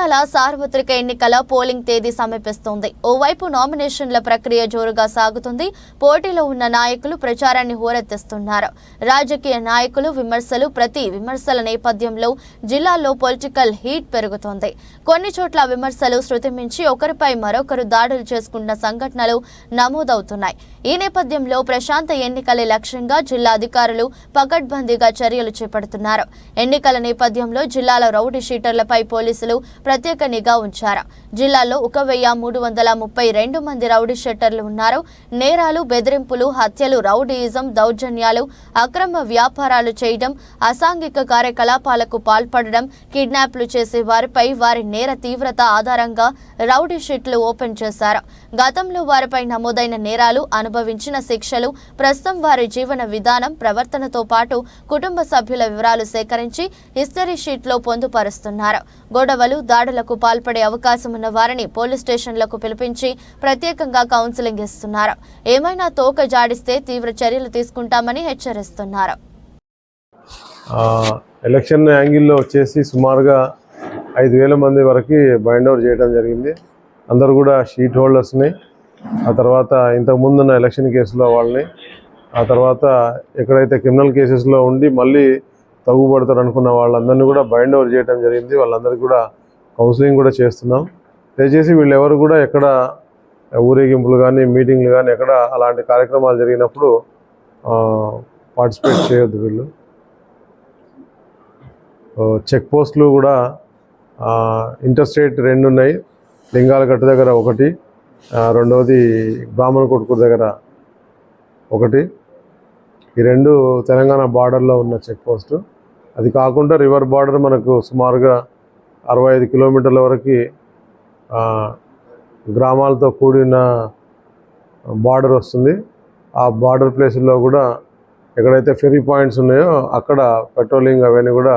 జగిత్యాల సార్వత్రిక ఎన్నికల పోలింగ్ తేదీ సమీపిస్తోంది. ఓవైపు నామినేషన్ల ప్రక్రియ జోరుగా సాగుతుంది. పోటీలో ఉన్న నాయకులు ప్రచారాన్ని హోరెత్తిస్తున్నారు. రాజకీయ నాయకులు విమర్శలు ప్రతి విమర్శల నేపథ్యంలో జిల్లాల్లో పొలిటికల్ హీట్ పెరుగుతోంది. కొన్ని చోట్ల విమర్శలు శృతి మించి ఒకరిపై మరొకరు దాడులు చేసుకున్న సంఘటనలు నమోదవుతున్నాయి. ఈ నేపథ్యంలో ప్రశాంత ఎన్నికలే లక్ష్యంగా జిల్లా అధికారులు పకడ్బందీగా చర్యలు చేపడుతున్నారు. ఎన్నికల నేపథ్యంలో జిల్లాలో రౌడీ షీటర్లపై పోలీసులు ప్రత్యేక నిఘా ఉంచారు. జిల్లాలో ఒక వెయ్యి మూడు వందల ముప్పై రెండు మంది రౌడీ షీటర్లు ఉన్నారు. నేరాలు బెదిరింపులు హత్యలు రౌడీయిజం దౌర్జన్యాలు అక్రమ వ్యాపారాలు చేయడం అసాంఘిక కార్యకలాపాలకు పాల్పడడం కిడ్నాప్లు చేసే వారిపై వారి నేర తీవ్రత ఆధారంగా రౌడీ షీట్లు ఓపెన్ చేశారు. గతంలో వారిపై నమోదైన నేరాలు అనుభవించిన శిక్షలు ప్రస్తుతం వారి జీవన విధానం ప్రవర్తనతో పాటు కుటుంబ సభ్యుల వివరాలు సేకరించి హిస్టరీ షీట్లో పొందుపరుస్తున్నారు. గొడవలు దాడులకు పాల్పడే అవకాశం ఉన్న వారిని పోలీస్ స్టేషన్లకు పిలిపించి ప్రత్యేకంగా కౌన్సిలింగ్ ఇస్తున్నారు. ఏమైనా తోక జాడిస్తే తీవ్ర చర్యలు తీసుకుంటామని హెచ్చరిస్తున్నారు. ఎలక్షన్ యాంగిల్లో వచ్చేసి సుమారుగా ఐదు వేల మంది వరకు బైండ్ అవుట్ చేయడం జరిగింది. అందరూ కూడా షీట్ హోల్డర్స్ని ఆ తర్వాత ఇంతకుముందు ఉన్న ఎలక్షన్ కేసులో వాళ్ళని ఆ తర్వాత ఎక్కడైతే క్రిమినల్ కేసెస్లో ఉండి మళ్ళీ తగ్గుపడతారు అనుకున్న వాళ్ళందరినీ కూడా బైండ్ ఓవర్ చేయడం జరిగింది. వాళ్ళందరికీ కూడా కౌన్సిలింగ్ కూడా చేస్తున్నాం. దయచేసి వీళ్ళు ఎవరు కూడా ఎక్కడ ఊరేగింపులు కానీ మీటింగ్లు కానీ ఎక్కడ అలాంటి కార్యక్రమాలు జరిగినప్పుడు పార్టిసిపేట్ చేయొద్దు వీళ్ళు. చెక్ పోస్టులు కూడా ఆ, ఇంటర్ స్టేట్ రెండు ఉన్నాయి. లింగాలగట్టు దగ్గర ఒకటి రెండవది బ్రాహ్మణ కొట్టుకు దగ్గర ఒకటి. ఈ రెండు తెలంగాణ బార్డర్లో ఉన్న చెక్ పోస్ట్. అది కాకుండా రివర్ బార్డర్ మనకు సుమారుగా అరవై ఐదు కిలోమీటర్ల వరకు గ్రామాలతో కూడిన బార్డర్ వస్తుంది. ఆ బార్డర్ ప్లేసుల్లో కూడా ఎక్కడైతే ఫెరీ పాయింట్స్ ఉన్నాయో అక్కడ పెట్రోలింగ్ అవన్నీ కూడా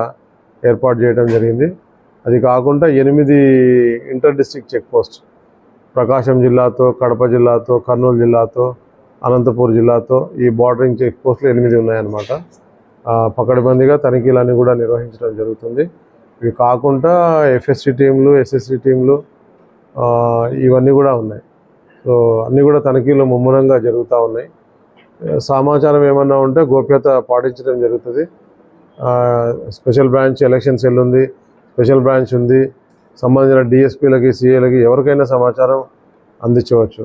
ఏర్పాటు చేయడం జరిగింది. అది కాకుండా ఎనిమిది inter district check post. Prakasam జిల్లాతో Kadapa జిల్లాతో కర్నూలు జిల్లాతో అనంతపూర్ జిల్లాతో ఈ బార్డరింగ్ చెక్ పోస్టులు ఎనిమిది ఉన్నాయన్నమాట. పకడ్బందీగా తనిఖీలన్నీ కూడా నిర్వహించడం జరుగుతుంది. ఇవి కాకుండా ఎఫ్ఎస్సి టీంలు ఎస్ఎస్సి టీంలు ఇవన్నీ కూడా ఉన్నాయి. సో అన్నీ కూడా తనిఖీలు ముమ్మరంగా జరుగుతూ ఉన్నాయి. సమాచారం ఏమన్నా ఉంటే గోప్యత పాటించడం జరుగుతుంది. స్పెషల్ బ్రాంచ్ ఎలక్షన్ సెల్ ఉంది స్పెషల్ బ్రాంచ్ ఉంది. సంబంధించిన డిఎస్పీలకి సిఏలకి ఎవరికైనా సమాచారం అందించవచ్చు.